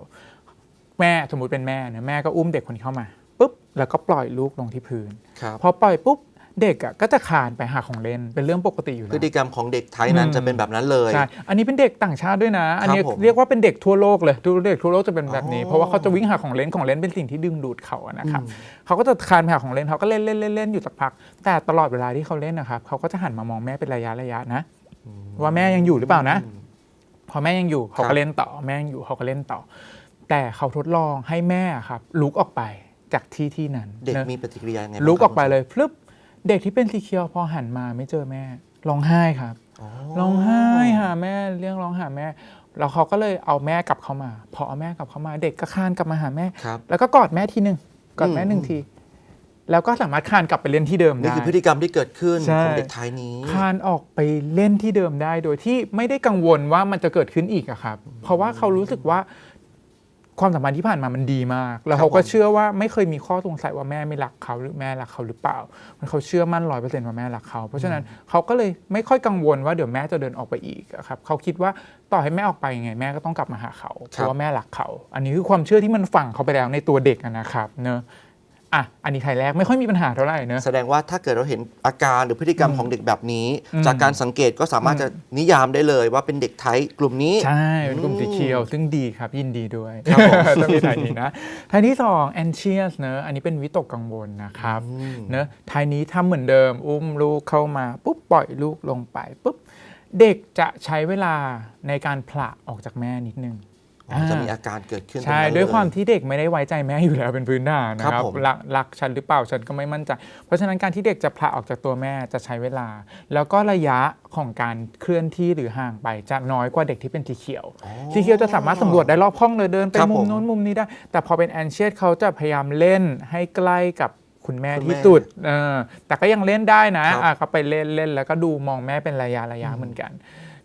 Speaker 3: แม่สมมุติเป็นแม่เนอะแม่ก็อุ้มเด็กคนนี้เข้ามาปุ๊บแล้วก็ปล่อยลูกลงที่พื้น
Speaker 1: ครับ
Speaker 3: พอปล่อยปุ๊บเด็กอะก็จะคลานไปหาของเล่นเป็นเรื่องปกติอยู่
Speaker 1: พ
Speaker 3: แล้
Speaker 1: ฤ
Speaker 3: ว
Speaker 1: ติกรรมของเด็กไทยนั้น
Speaker 3: อืม
Speaker 1: จะเป็นแบบนั้นเลย
Speaker 3: ใช่อันนี้เป็นเด็กต่างชาติด้วยนะ อันนี้
Speaker 1: ผม
Speaker 3: เรียกว่าเป็นเด็กทั่วโลกเลยทุกเด็กทั่วโลกจะเป็นแบบนี้
Speaker 1: อ๋อ
Speaker 3: เพราะว่าเขาจะวิ่งหาของเล่นของเล่นเป็นสิ่งที่ดึงดูดเขาอะนะครับเขาก็จะคลานไปหาของเล่นเขาก็เล่นเล่นเล่นเล่นอยู่สักพัก แต่ตลอดเวลาที่เขาเล่นนะครับเขาก็จะหันมามองแม่เป็นระยะระยะนะ ว่าแม่ยังอยู่หรือเปล่านะ พอแม่ยังอยู่เขา
Speaker 1: ครั
Speaker 3: ก็
Speaker 1: บ
Speaker 3: เล่นต่อแม่ยังอยู่เขาก็เล่นต่อ แต่เขาทดลองให้แม่ครับลุกออกไปจากที่ที่นั้น
Speaker 1: เด็ก
Speaker 3: นะ
Speaker 1: มีปฏิกิริยายังไงบ้าง
Speaker 3: ลุกออกไป
Speaker 1: ครับ
Speaker 3: เลยพลึบเด็กที่เป็นสีเขียวพอหันมาไม่เจอแม่ร้องไห้ครับ
Speaker 1: อ๋อ
Speaker 3: ร้องไห้หาแม่เรียกร้องหาแม่แล้วเขาก็เลยเอาแม่กลับเข้ามา พอเอาแม่กลับเข้ามา เด็กก็คลานกลับมาหาแม่
Speaker 1: ครับ
Speaker 3: แล้วก็กอดแม่ทีหนึ่งกอดแม่
Speaker 1: อืม
Speaker 3: หนึ่งที แล้วก็สามารถคลานกลับไปเล่นที่เดิม
Speaker 1: นี่
Speaker 3: ได้
Speaker 1: คือพฤติกรรมที่เกิดขึ้น
Speaker 3: ใช่
Speaker 1: ของเด็กไทยนี้
Speaker 3: คลานออกไปเล่นที่เดิมได้ โดยที่ไม่ได้กังวลว่ามันจะเกิดขึ้นอีกอะครับ เพราะว่าเขารู้สึกว่าความสัมพันธ์ที่ผ่านมามันดีมาก แล้วเขาก็
Speaker 1: ผม
Speaker 3: เชื่อว่าไม่เคยมีข้อสงสัยว่าแม่ไม่รักเขาหรือแม่รักเขาหรือเปล่า มันเขาเชื่อมั่นร้อยเปอร์เซ็นต์ว่าแม่รักเขา เพราะฉะนั้นเขาก็เลยไม่ค่อยกังวลว่าเดี๋ยวแม่จะเดินออกไปอีกอะครับเขาคิดว่าต่อให้แม่ออกไปยังไงแม่ก็ต้องกลับมาหาเขาเพราะว่าแม่รักเขา อันนี้คือความเชื่อที่มันฝังเขาไปแล้วในตัวเด็กอะนะครับเนอะ อะอันนี้ไทยแรกไม่ค่อยมีปัญหาเท่าไหร่เนอะ
Speaker 1: แสดงว่าถ้าเกิดเราเห็นอาการหรือพฤติกรรมของเด็กแบบนี้
Speaker 3: อืม
Speaker 1: จากการสังเกตก็สามารถจะนิยามได้เลยว่าเป็นเด็กไทยกลุ่มนี้
Speaker 3: ใช่ เป็นกลุ่มสีเขียว ซึ่งดีครับยินดีด้วย
Speaker 1: ครับผม
Speaker 3: ต้องมีถ่ายนี้นะทายที่สอง anxious เนอะอันนี้เป็นวิตกกังวลนะครับ
Speaker 1: อืม
Speaker 3: เนอะทายนี้ทำเหมือนเดิม อุ้มลูกเข้ามาปุ๊บปล่อยลูกลงไปปุ๊บเด็กจะใช้เวลาในการผละออกจากแม่นิดนึง
Speaker 1: อ๋อ จะมีอาการเกิดขึ้น
Speaker 3: ใช่
Speaker 1: ตรงนั้น
Speaker 3: ด้วยความ
Speaker 1: เล
Speaker 3: ที่เด็กไม่ได้ไว้ใจแม่อยู่แล้วเป็นพื้นฐานนะค
Speaker 1: ครั
Speaker 3: รั
Speaker 1: บบผม
Speaker 3: รักรักฉันหรือเปล่าฉันก็ไม่มั่นใจ เพราะฉะนั้นการที่เด็กจะผละออกจากตัวแม่จะใช้เวลา แล้วก็ระยะของการเคลื่อนที่หรือห่างไปจะน้อยกว่าเด็กที่เป็นสีเขียวสีเขียวจะสามารถสำรวจได้รอบห้องเลยเดินไป
Speaker 1: ครับ
Speaker 3: มุ
Speaker 1: ผมม
Speaker 3: โน้นมุมนี้ได้ แต่พอเป็นแอนเชียสเขาจะพยายามเล่นให้ใกล้กับคุณแม่
Speaker 1: คุณแม่
Speaker 3: ที่สุดเออแต่ก็ยังเล่นได้นะครับอะก็ไปเล่นเล่นแล้วก็ดูมองแม่เป็นระยะระยะเหมือนกัน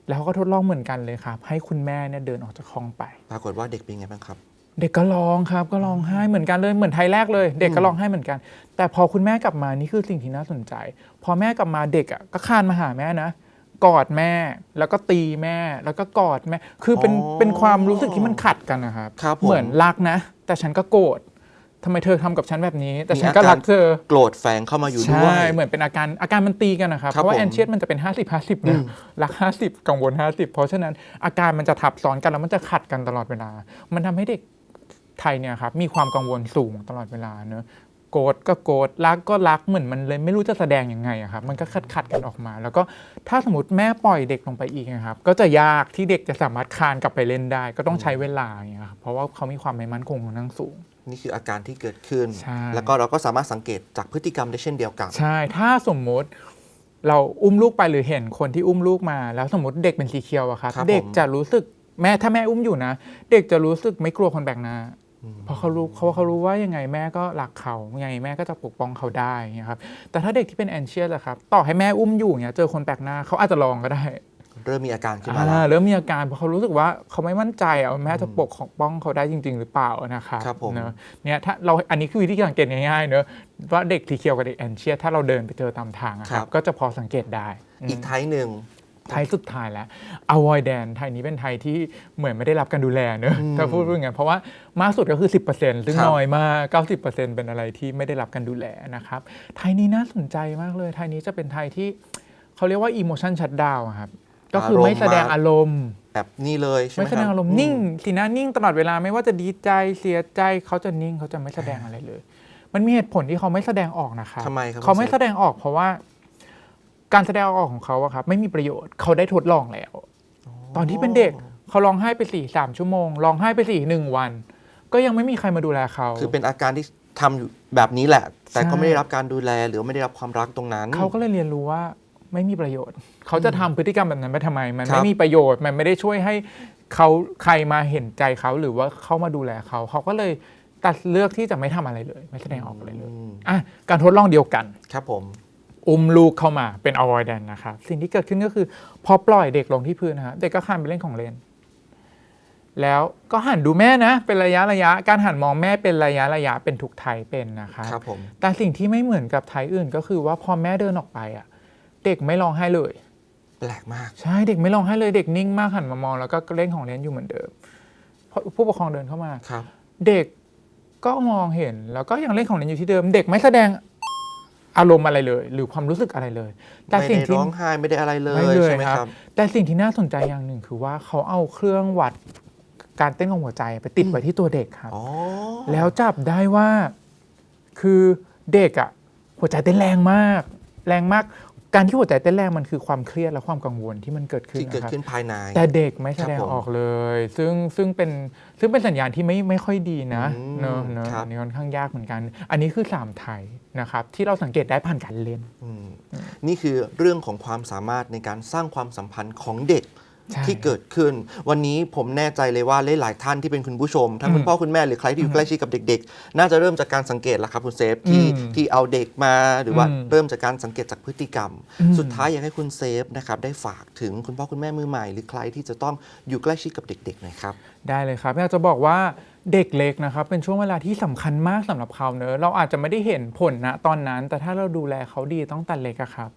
Speaker 3: แล้วเขาก็ทดลองเหมือนกันเลยครับ ให้คุณแม่เนี่ยเดินออกจากห้องไป
Speaker 1: ปรากฏว่าเด็กเป็นไงบ้างครับ
Speaker 3: เด็กก็ร้องครับ ก็ร้องไห้เหมือนกันเลยเหมือนไทยแรกเลย เด็กก็ร้องไห้เหมือนกัน แต่พอคุณแม่กลับมานี่คือสิ่งที่น่าสนใจ พอแม่กลับมาเด็กอะก็คลานมาหาแม่นะกอดแม่แล้วก็ตีแม่แล้วก็กอดแม่ คือเป็น
Speaker 1: อ๋อ
Speaker 3: เป็นความรู้สึกที่มันขัดกันนะครับ
Speaker 1: ครับผม
Speaker 3: เหมือนรักนะ แต่ฉันก็โกรธ ทำไมเธอทำกับฉันแบบนี้ แต่ฉันก็
Speaker 1: มีอาการ
Speaker 3: รักเธอ
Speaker 1: โกรธแฝงเข้ามาอยู่ด้ว
Speaker 3: ใช่
Speaker 1: ย
Speaker 3: เหมือนเป็นอาการอาการมันตีกันนะครับ
Speaker 1: ครับ
Speaker 3: เพราะว่า
Speaker 1: ผม
Speaker 3: แอนเชียสมันจะเป็น 50 50นะรัก 50 กังวล 50 เพราะฉะนั้นอาการมันจะทับซ้อนกันแล้วมันจะขัดกันตลอดเวลา มันทำให้เด็กไทยเนี่ยครับมีความกังวลสูงตลอดเวลาเนอะโกรธก็โกรธรักก็รักเหมือนมันเลยไม่รู้จะแสดงยังไงอะครับมันก็ขัดขัดๆกันออกมา แล้วก็ถ้าสมมติแม่ปล่อยเด็กลงไปอีกนะครับก็จะยากที่เด็กจะสามารถคลานกลับไปเล่นได้ ก็ต้องใช้เวลาอย่างเงี้ยครับเพราะว่าเขามีความไม่มั่นคงค่อนข้างสูง
Speaker 1: นี่คืออาการที่เกิดขึ้น
Speaker 3: ใช่
Speaker 1: แล้วก็เราก็สามารถสังเกตจากพฤติกรรมได้เช่นเดียวกัน
Speaker 3: ใช่ ถ้าสมมุติเราอุ้มลูกไปหรือเห็นคนที่อุ้มลูกมา แล้วสมมติเด็กเป็นสีเขียวอะครับ
Speaker 1: ครับ
Speaker 3: เด็ก
Speaker 1: ผม
Speaker 3: จะรู้สึกแม่ถ้าแม่อุ้มอยู่นะ เด็กจะรู้สึกไม่กลัวคนแปลกหน้าเพราะเขารู้เขาเขารู้ว่ายังไงแม่ก็รักเขายังไงแม่ก็จะปกป้องเขาได้เงี้ยครับแต่ถ้าเด็กที่เป็นแอนเชียสอะครับ ต่อให้แม่อุ้มอยู่เงี้ยเจอคนแปลกหน้าเขาอาจจะลองก็ได้
Speaker 1: เริ่มมีอาการขึ้นมาแล้ว
Speaker 3: อ่าเริ่มมีอาการเพราะเขารู้สึกว่าเขาไม่มั่นใจอะว่าแม่จะปกของป้องเขาได้จริง ๆ หรือเปล่านะครับ
Speaker 1: ครับผม
Speaker 3: เนอะเนี่ยถ้าเราอันนี้คือวิธีสังเกตง่ายๆเนอะว่าเด็กทีเคียวกับเด็กแอนเชียสถ้าเราเดินไปเจอตามทางอะครับก็จะพอสังเกตได้อืม
Speaker 1: อีกไทยหนึ่ง
Speaker 3: ไทยสุดท้ายแล้ว avoidant ไทยนี้เป็นไทยที่เหมือนไม่ได้รับการดูแลเนอะ
Speaker 1: อืม
Speaker 3: ถ้าพูดอย่างนั้นเพราะว่ามากสุดก็คือ 10%ซึ่ง
Speaker 1: ครับ
Speaker 3: น้อยมาก 90%เป็นอะไรที่ไม่ได้รับการดูแลนะครับ ไทยนี้น่าสนใจมากเลย ไทยนี้จะเป็นไทยที่เขาเรียกว่า emotion shutdown อะครับ ก็คือไม่แสดงอารมณ์
Speaker 1: แบบนี้เลยใช่ไหม
Speaker 3: ไม่แสดง
Speaker 1: คบ
Speaker 3: อารมณ์นิ่งสีหน้านิ่งตลอดเวลาไม่ว่าจะดีใจเสียใจเขาจะนิ่งเขาจะไม่แสดงอะไรเลย มันมีเหตุผลที่เขาไม่แสดงออกนะคะ
Speaker 1: ทำไมครับ
Speaker 3: เขาไม่
Speaker 1: คุณเซฟ
Speaker 3: แสดงออกเพราะว่า การแสดงออกของเขาอะครับ ไม่มีประโยชน์เขาได้ทดลองแล้ว ตอนที่เป็นเด็กเขาร้องไห้ไปสี่สามชั่วโมงร้องไห้ไปสี่หนึ่งวัน ก็ยังไม่มีใครมาดูแลเขา
Speaker 1: คือเป็นอาการที่ทำอยู่แบบนี้แหละ แต่ก็
Speaker 3: ใช่
Speaker 1: ไม่ได้รับการดูแลหรือไม่ได้รับความรักตรงนั้น
Speaker 3: เขาก็เลยเรียนรู้ว่า ไม่มีประโยชน์ เขาจะทำพฤติกรรมแบบนั้นไปทำไม มัน
Speaker 1: ครับ
Speaker 3: ไม่มีประโยชน์ มันไม่ได้ช่วยให้เขาใครมาเห็นใจเขาหรือว่าเขามาดูแลเขา เขาก็เลยตัดเลือกที่จะไม่ทำอะไรเลย ไม่แสดงออกอะไรเลย
Speaker 1: อืม
Speaker 3: อะการทดลองเดียวกัน
Speaker 1: ครับผม
Speaker 3: อุ้มลูกเข้ามาเป็น avoidant นะครับสิ่งที่เกิดขึ้นก็คือพอปล่อยเด็กลงที่พื้นนะครับเด็กก็คันไปเล่นของเล่น แล้วก็หันดูแม่นะ เป็นระยะระยะ การหันมองแม่เป็นระยะระยะเป็นทุกไทยเป็นนะครับ
Speaker 1: ครับผม
Speaker 3: แต่สิ่งที่ไม่เหมือนกับไทยอื่นก็คือว่าพอแม่เดินออกไปอะ เด็กไม่ร้องไห้เลย
Speaker 1: แปลกมาก
Speaker 3: ใช่เด็กไม่ร้องไห้เลยเด็กนิ่งมากหันมามองแล้วก็เล่นของเล่นอยู่เหมือนเดิมพอผู้ปกครองเดินเข้ามา
Speaker 1: ครับ
Speaker 3: เด็กก็มองเห็นแล้วก็ยังเล่นของเล่นอยู่ที่เดิม เด็กไม่แสดงอารมณ์อะไรเลย หรือความรู้สึกอะไรเลย แต่
Speaker 1: ไม่
Speaker 3: สิ่ง
Speaker 1: ได้
Speaker 3: ที่
Speaker 1: ร้องไห้ไม่ได้อะไรเลย
Speaker 3: ไม่เลย
Speaker 1: ใช่ไหม
Speaker 3: ครับ
Speaker 1: ครับ
Speaker 3: แต่สิ่งที่น่าสนใจอย่างหนึ่งคือว่าเขาเอาเครื่องวัดการเต้นของหัวใจไปติดไว้ที่ตัวเด็กครับ
Speaker 1: อ๋อ
Speaker 3: แล้วจับได้ว่าคือเด็กอะหัวใจเต้นแรงมาก แรงมาก การที่หัวใจเต้นแรงมันคือความเครียดและความกังวลที่มันเกิดขึ้น
Speaker 1: ที่เกิด
Speaker 3: นะครับ
Speaker 1: ขึ้นภายใน
Speaker 3: แต่เด็กไม่แสดง
Speaker 1: ครับผม
Speaker 3: ออกเลย ซึ่งซึ่งเป็นซึ่งเป็นสัญญาณที่ไม่ไม่ค่อยดีนะ
Speaker 1: อืม
Speaker 3: เนอะเนอะ
Speaker 1: ครับ
Speaker 3: อันนี้ค่อนข้างยากเหมือนกัน อันนี้คือสามไทยนะครับที่เราสังเกตได้ผ่านการเล่น
Speaker 1: อืมนี่คือเรื่องของความสามารถในการสร้างความสัมพันธ์ของเด็ก
Speaker 3: ใช่
Speaker 1: ที่เกิดขึ้น วันนี้ผมแน่ใจเลยว่าหลายๆท่านที่เป็นคุณผู้ชม ทั้งคุณ
Speaker 3: อืม
Speaker 1: พ่อคุณแม่หรือใครที่อยู่ใกล้ชิดกับเด็ก ๆ น่าจะเริ่มจากการสังเกตแล้วครับคุณเซฟที่
Speaker 3: อืม
Speaker 1: ที่เอาเด็กมาหรือว่า
Speaker 3: อืม
Speaker 1: เริ่มจากการสังเกตจากพฤติกรรม
Speaker 3: อืม
Speaker 1: สุดท้ายอยากให้คุณเซฟนะครับได้ฝากถึงคุณพ่อคุณแม่มือใหม่ หรือใครที่จะต้องอยู่ใกล้ชิดกับเด็กๆหน่อยครับ
Speaker 3: ได้เลยครับอยากจะบอกว่าเด็กเล็กนะครับเป็นช่วงเวลาที่สำคัญมากสำหรับเขาเนอะเราอาจจะไม่ได้เห็นผลนะตอนนั้น แต่ถ้าเราดูแลเขาดีตั้งแต่เล็กอะครับ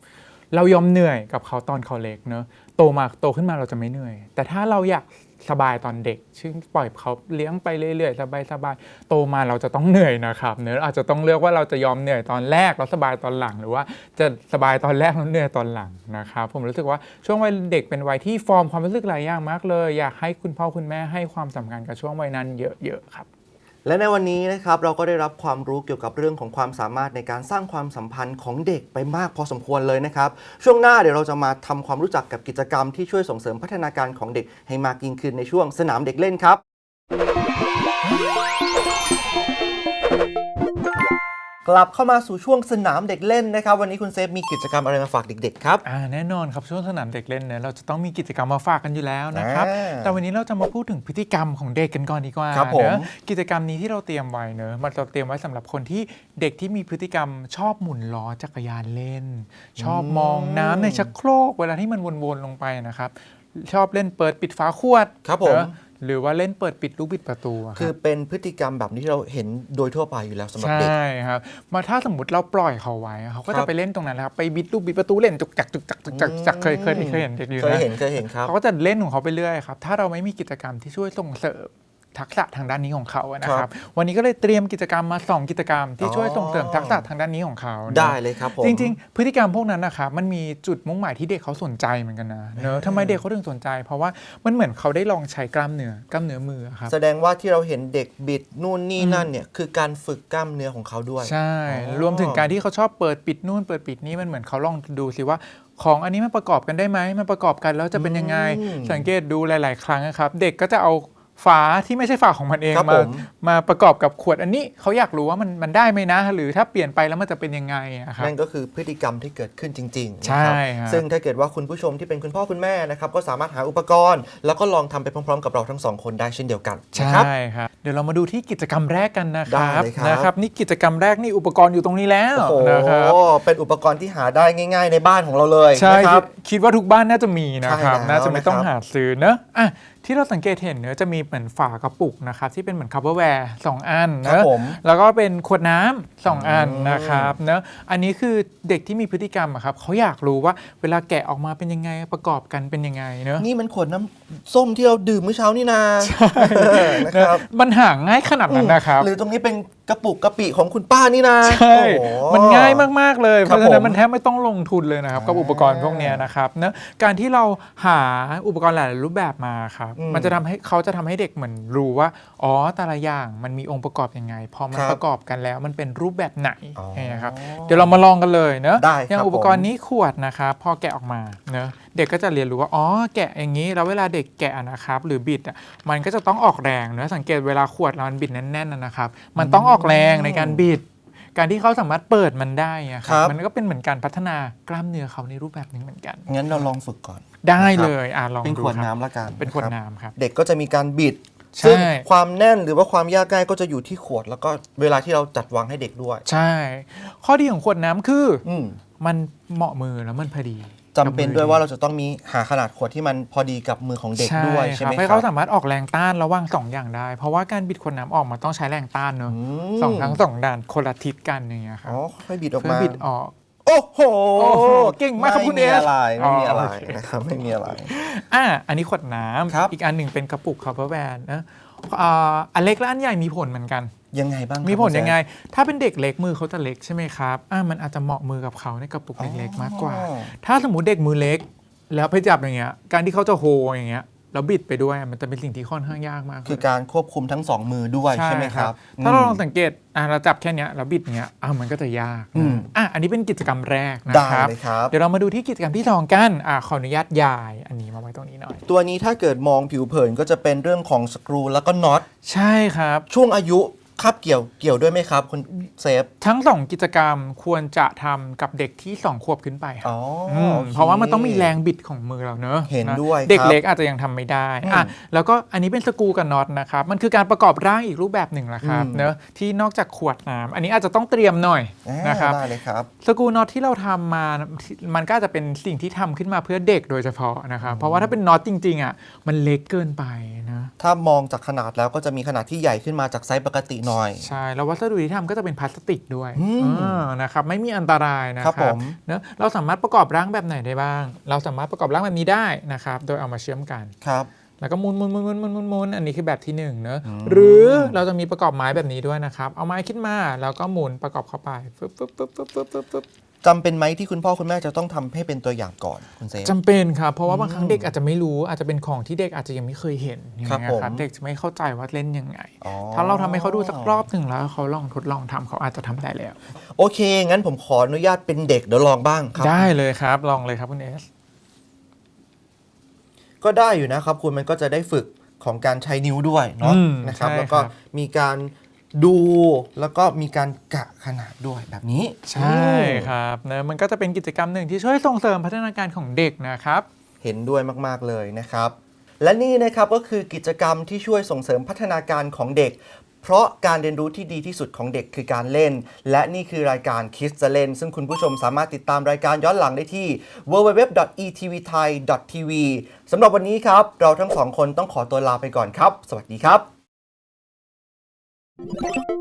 Speaker 3: เรายอมเหนื่อยกับเขาตอนเขาเล็กเนอะ โตมาโตขึ้นมาเราจะไม่เหนื่อย แต่ถ้าเราอยากสบายตอนเด็กซึ่งปล่อยเขาเลี้ยงไปเรื่อยๆ สบายๆโตมาเราจะต้องเหนื่อยนะครับเนอะอาจจะต้องเลือกว่าเราจะยอมเหนื่อยตอนแรกแล้วสบายตอนหลัง หรือว่าจะสบายตอนแรกแล้วเหนื่อยตอนหลังนะครับผมรู้สึกว่าช่วงวัยเด็กเป็นวัยที่ฟอร์มความรู้สึกหลายอย่างมากเลย อยากให้คุณพ่อคุณแม่ให้ความสำคัญกับช่วงวัยนั้นเยอะๆครับ
Speaker 1: และในวันนี้นะครับเราก็ได้รับความรู้เกี่ยวกับเรื่องของความสามารถในการสร้างความสัมพันธ์ของเด็กไปมากพอสมควรเลยนะครับ ช่วงหน้าเดี๋ยวเราจะมาทำความรู้จักกับกิจกรรมที่ช่วยส่งเสริมพัฒนาการของเด็กให้มากยิ่งขึ้นในช่วงสนามเด็กเล่นครับ กลับเข้ามาสู่ช่วงสนามเด็กเล่นนะครับ วันนี้คุณเซฟมีกิจกรรมอะไรมาฝากเด็กๆครับ
Speaker 3: อ่าแน่นอนครับช่วงสนามเด็กเล่นเนี่ยเราจะต้องมีกิจกรรมมาฝากกันอยู่แล้วนะครับ
Speaker 1: อ่า
Speaker 3: แต่วันนี้เราจะมาพูดถึงพฤติกรรมของเด็กกันก่อนดีกว่า
Speaker 1: ครับผม
Speaker 3: เนอะกิจกรรมนี้ที่เราเตรียมไว้เนอะมันเราเตรียมไว้สำหรับคนที่เด็กที่มีพฤติกรรมชอบหมุนล้อจักรยานเล่น ชอบมองน้ำในชักโครกเวลาที่มันวนๆลงไปนะครับชอบเล่นเปิดปิดฝาขวด
Speaker 1: ครับผม
Speaker 3: เนอะ หรือว่าเล่นเปิดปิดลูกบิดประตูะรับ
Speaker 1: คือเป็นพฤติกรรมแบบนี้ที่เราเห็นโดยทั่วไปอยู่แล้วสำหรับ
Speaker 3: ใช่
Speaker 1: เด็ก
Speaker 3: ครับมาถ้าสมมติเราปล่อยเขาไว้เขาก็
Speaker 1: ครั
Speaker 3: จะ
Speaker 1: บ
Speaker 3: ไปเล่นตรงนั้นแหละครับไปบิดลูกบิดประตูเล่นจุกจักจุกจักจุกจักจุกจักเคยเคยเคยเห็นเด็กอยู่
Speaker 1: เคย
Speaker 3: นะ
Speaker 1: เห็นเคยเห็นครับ
Speaker 3: เขาก็จะเล่นของเขาไปเรื่อยครับถ้าเราไม่มีกิจกรรมที่ช่วยส่งเสริม ทักษะทางด้านนี้ของเขาอะนะค
Speaker 1: ครั
Speaker 3: รับ
Speaker 1: บ
Speaker 3: วันนี้ก็เลยเตรียมกิจกรรมมาสองกิจกรรมที่
Speaker 1: อ๋อ
Speaker 3: ช่วยส่งเสริมทักษะทางด้านนี้ของเขานะ
Speaker 1: ได้เลยครับผม
Speaker 3: จริง ๆ พฤติกรรมพวกนั้นนะครับมันมีจุดมุ่งหมายที่เด็กเขาสนใจเหมือนกันนะเนอะทำไมเด็กเขาถึงสนใจ เพราะว่ามันเหมือนเขาได้ลองใช้กล้ามเนื้อกล้ามเนื้อมือครับ
Speaker 1: แสดงว่าที่เราเห็นเด็กบิดนู่นนี่นั่นเนี่ยคือการฝึกกล้ามเนื้อของเขาด้วย
Speaker 3: ใช่
Speaker 1: อ๋อ
Speaker 3: รวมถึงการที่เขาชอบเปิดปิดนู่นเปิดปิดนี้มันเหมือนเขาลองดูสิว่าของอันนี้มันประกอบกันได้ไหมมันประกอบกันแล้วจะเป็นยังไง
Speaker 1: อืม
Speaker 3: สังเกตดูหลาย ๆ ครั้งนะครับ เด็กก็จะเอา ฝาที่ไม่ใช่ฝาของมันเอง
Speaker 1: ครับ
Speaker 3: มา
Speaker 1: ผม
Speaker 3: มาประกอบกับขวดอันนี้เขาอยากรู้ว่ามันมันได้ไหมนะ หรือถ้าเปลี่ยนไปแล้วมันจะเป็นยังไงอะครับ
Speaker 1: นั่นก็คือพฤติกรรมที่เกิดขึ้นจริงๆนะ
Speaker 3: ใช่
Speaker 1: ครับ
Speaker 3: ครับ
Speaker 1: ซึ่งถ้าเกิดว่าคุณผู้ชมที่เป็นคุณพ่อคุณแม่นะครับก็สามารถหาอุปกรณ์ แล้วก็ลองทำไปพร้อมๆ กับเราทั้งสองคนได้เช่นเดียวกันนะครับ
Speaker 3: ใช่ครับ เดี๋ยวเรามาดูที่กิจกรรมแรกกันนะค
Speaker 1: ได้
Speaker 3: รับ
Speaker 1: เลยครับ
Speaker 3: นะครับ นี่กิจกรรมแรกนี่อุปกรณ์อยู่ตรงนี้แล้ว
Speaker 1: โอ้โห
Speaker 3: นะครับ
Speaker 1: เป็นอุปกรณ์ที่หาได้ง่าย ๆ ในบ้านของเราเลย
Speaker 3: ใช่
Speaker 1: นะครับ
Speaker 3: คิดคิดว่าทุกบ้านน่าจะมีนะครับ
Speaker 1: ใช่แล้ว
Speaker 3: น่าจะไม่ต้อง
Speaker 1: นะครับ
Speaker 3: หาซื้อเนอะอะ ที่เราสังเกตเห็นเนอะจะมีเหมือนฝากระปุกนะครับที่เป็นเหมือนคัพเปอร์แวร์สองอัน
Speaker 1: ครับ
Speaker 3: เนอะ
Speaker 1: ผม
Speaker 3: แล้วก็เป็นขวดน้ำสองอัน
Speaker 1: อืม
Speaker 3: นะครับเนอะอันนี้คือเด็กที่มีพฤติกรรมอะครับเขาอยากรู้ว่าเวลาแกะออกมาเป็นยังไงประกอบกันเป็นยังไงเนอะ
Speaker 1: นี่มันขวดน้ำส้มที่เราดื่มเมื่อเช้านี่นานะครับ
Speaker 3: มันหาง่ายขนาดนั้นนะครับ
Speaker 1: หรือตรงนี้เป็นกระปุกกะปิของคุณป้านี่นา
Speaker 3: ใช่
Speaker 1: โอ้โห
Speaker 3: มันง่ายมาก ๆ เลย เพ
Speaker 1: ครับ
Speaker 3: ราะฉะนั้น
Speaker 1: ผม
Speaker 3: มันแทบไม่ต้องลงทุนเลยนะครับ กับ
Speaker 1: อ่า
Speaker 3: อุปกรณ์พวกเนี้ยนะครับเนอะการที่เราหาอุปกรณ์หลายๆรูปแบบมาครับ
Speaker 1: อืม
Speaker 3: มันจะทำให้เขาจะทำให้เด็กเหมือนรู้ว่า อ๋อแต่ละอย่างมันมีองค์ประกอบยังไง พอมัน
Speaker 1: ครับ
Speaker 3: ประกอบกันแล้วมันเป็นรูปแบบไหน
Speaker 1: อ๋อ
Speaker 3: เนี่ยครับ เดี๋ยวเรามาลองกันเลยเนอะ
Speaker 1: ได้ครับ
Speaker 3: อย่างอุปกร
Speaker 1: ผ
Speaker 3: ณ์
Speaker 1: ม
Speaker 3: นี้ขวดนะครับ พอแกะออกมาเนอะ เด็กก็จะเรียนรู้ว่า อ๋อ แกะอย่างนี้ แล้วเวลาเด็กแกะนะครับ หรือบิดอะ มันก็จะต้องออกแรงเนอะสังเกตเวลาขวดเรามันบิดแน่นๆนะนะครับ มันต้องออกแรงในการบิด การที่เขาสามารถเปิดมันได้อะค
Speaker 1: ครั
Speaker 3: รับ
Speaker 1: บ
Speaker 3: มันก็เป็นเหมือนการพัฒนากล้ามเนื้อเขาในรูปแบบหนึงเหมือนกัน
Speaker 1: งั้นเราลองฝึกก่อน
Speaker 3: ได้เลยอะลอง
Speaker 1: เป็น
Speaker 3: ดู
Speaker 1: ขวด
Speaker 3: ครับ
Speaker 1: น้ำละกัน
Speaker 3: เป็นขวดะ
Speaker 1: ครับ
Speaker 3: น้ำครับ
Speaker 1: เด็กก็จะมีการบิด
Speaker 3: ใช่
Speaker 1: ซึ่งความแน่นหรือว่าความยากง่ายก็จะอยู่ที่ขวด แล้วก็เวลาที่เราจัดวางให้เด็กด้วย
Speaker 3: ใช่ ข้อดีของขวดน้ำคืออ
Speaker 1: อืม
Speaker 3: มันเหมาะมือแล้วมันพอดี
Speaker 1: จำเป็นด้วยว่าเราจะต้องมีหาขนาดขวดที่มันพอดีกับมือของเด็กด้วยใช่ไหม
Speaker 3: ให้
Speaker 1: ครั
Speaker 3: เขา
Speaker 1: บ
Speaker 3: สามารถออกแรงต้านระหว่างสองอย่างได้ เพราะว่าการบิดขวดน้ำออกมันต้องใช้แรงต้านเนอะ
Speaker 1: ม
Speaker 3: สองทั้งสองด้านคนละทิศกันอย่างเงี้ยครับ
Speaker 1: อ๋อค่อยบิดออก
Speaker 3: เพื่อ
Speaker 1: มา
Speaker 3: บิดออก
Speaker 1: โอ้โห
Speaker 3: โอ้โหเก่งมากครับคุณ
Speaker 1: ไม่มี
Speaker 3: เอส
Speaker 1: อะไรไม่มีอะไร
Speaker 3: อ๋อโอเค
Speaker 1: นะครับไม่มีอะไร
Speaker 3: อะอันนี้ขวดน้ำ
Speaker 1: ครับ
Speaker 3: อีกอันหนึ่งเป็นกระปุกคัพเปอร์แวนนะอ่าอันเล็กและอันใหญ่มีผลเหมือนกัน
Speaker 1: ยังไงบ้างครับ
Speaker 3: มีผล
Speaker 1: คุณแซ
Speaker 3: ยังไง ถ้าเป็นเด็กเล็กมือเขาจะเล็กใช่ไหมครับอะมันอาจจะเหมาะมือกับเขาในกระปุกเล็กๆมากกว่า
Speaker 1: อ๋อ
Speaker 3: ถ้าสมมติเด็กมือเล็ก แล้วไปจับอย่างเงี้ย การที่เขาจะโฮอย่างเงี้ยแล้วบิดไปด้วยมันจะเป็นสิ่งที่ค่อนข้างยากมาก
Speaker 1: คือการควบคุมทั้งสองมือด้วยใช่ไหมครับ
Speaker 3: ถ้าเราล
Speaker 1: อื
Speaker 3: อง
Speaker 1: ม
Speaker 3: สังเกตอะเราจับแค่เนี้ยแล้วบิดเงี้ยอะมันก็จะยาก
Speaker 1: อืม
Speaker 3: อะอันนี้เป็นกิจกรรมแรกนะ
Speaker 1: ได้
Speaker 3: ครับ
Speaker 1: เลยครับ
Speaker 3: เดี๋ยวเรามาดูที่กิจกรรมที่สองกันอะขออนุญาตย้าย อันนี้มาไว้ตรงนี้หน่อย
Speaker 1: ตัวนี้ถ้าเกิดมองผิวเผินก็จะเป็นเรื่องของสกรูแล้วก็น็อต
Speaker 3: ใช่ครับ
Speaker 1: ช่วงอายุ คาบเกี่ยวเกี่ยวด้วยไหมครับคุณเซฟ
Speaker 3: ทั้งสองกิจกรรมควรจะทำกับเด็กที่2ขวบขึ้นไปครับ
Speaker 1: อ๋อ
Speaker 3: ม
Speaker 1: โอค
Speaker 3: เพราะว่ามันต้องมีแรงบิดของมือเราเนอะ
Speaker 1: เห็น
Speaker 3: นะ
Speaker 1: ด้วย
Speaker 3: เด็ก
Speaker 1: ครับ
Speaker 3: เล็กอาจจะยังทำไม่ได้
Speaker 1: อืม
Speaker 3: อะแล้วก็อันนี้เป็นสกรูกับน็อตนะครับ มันคือการประกอบร่างอีกรูปแบบหนึ่งแหละครับ
Speaker 1: อืม
Speaker 3: เนอะที่นอกจากขวดน้ำอันนี้อาจจะต้องเตรียมหน่อย
Speaker 1: อ่า
Speaker 3: นะครับ
Speaker 1: ได้เลยครับ
Speaker 3: สกรูน็อตที่เราทำมา มันก็อาจจะเป็นสิ่งที่ทำขึ้นมาเพื่อเด็กโดยเฉพาะนะครับ เพราะว่าถ้าเป็นน็อตจริงๆอะมันเล็กเกินไปนะ
Speaker 1: ถ้ามองจากขนาดแล้วก็จะมีขนาดที่ใหญ่ขึ้นมาจากไซส์ปกติหน่อย
Speaker 3: ใช่ แล้ววัสดุที่ทำก็จะเป็นพลาสติกด้วย
Speaker 1: อืม
Speaker 3: เออนะครับไม่มีอันตรายนะค
Speaker 1: ครั
Speaker 3: รับบ
Speaker 1: ผม
Speaker 3: เนอะเราสามารถประกอบร่างแบบไหนได้บ้าง เราสามารถประกอบร่างแบบนี้ได้นะครับโดยเอามาเชื่อมกัน
Speaker 1: ครับ
Speaker 3: แล้วก็หมุนหมุนหมุนหมุนหมุนหมุนหมุนอันนี้คือแบบที่หนึ่งเนอะ
Speaker 1: อืม
Speaker 3: หรือเราจะมีประกอบไม้แบบนี้ด้วยนะครับ เอาไม้ขึ้นมาแล้วก็หมุนประกอบเข้าไปฟึบฟึบฟึบฟึบฟึบฟึบฟึบ
Speaker 1: จำเป็นไหมที่คุณพ่อคุณแม่จะต้องทำให้เป็นตัวอย่างก่อนคุณเซฟ
Speaker 3: จำเป็นครับ เพราะว่าบางครั้งเด็กอาจจะไม่รู้อาจจะเป็นของที่เด็กอาจจะยังไม่เคยเห็นอย่าง
Speaker 1: ครับ
Speaker 3: เงี้ยครับ
Speaker 1: ผม
Speaker 3: เด็กจะไม่เข้าใจว่าเล่นยังไง
Speaker 1: อ๋อ
Speaker 3: ถ้าเราทำให้เขาดูสักรอบหนึ่งแล้วเขาลองทดลองทำเขาอาจจะทำได้แล้ว
Speaker 1: โอเค งั้นผมขออนุญาตเป็นเด็กเดี๋ยวลองบ้างครั
Speaker 3: ได้เลยครับลองเลยครับคุณเอส
Speaker 1: ก็ได้อยู่นะครับคุณมันก็จะได้ฝึกของการใช้นิ้วด้วยเนาะ
Speaker 3: อืม
Speaker 1: นะครับ
Speaker 3: ใช่
Speaker 1: แล้วก็
Speaker 3: ครับ
Speaker 1: มีการ ดูแล้วก็มีการกะขนาดด้วยแบบนี้
Speaker 3: ใช่ครับเนอะมันก็จะเป็นกิจกรรมหนึ่งที่ช่วยส่งเสริมพัฒนาการของเด็กนะครับ
Speaker 1: เห็นด้วยมากๆเลยนะครับ และนี่นะครับก็คือกิจกรรมที่ช่วยส่งเสริมพัฒนาการของเด็ก เพราะการเรียนรู้ที่ดีที่สุดของเด็กคือการเล่น และนี่คือรายการคิดจะเล่น ซึ่งคุณผู้ชมสามารถติดตามรายการย้อนหลังได้ที่ www.etvthai.tv สำหรับวันนี้ครับ เราทั้งสองคนต้องขอตัวลาไปก่อนครับ สวัสดีครับ you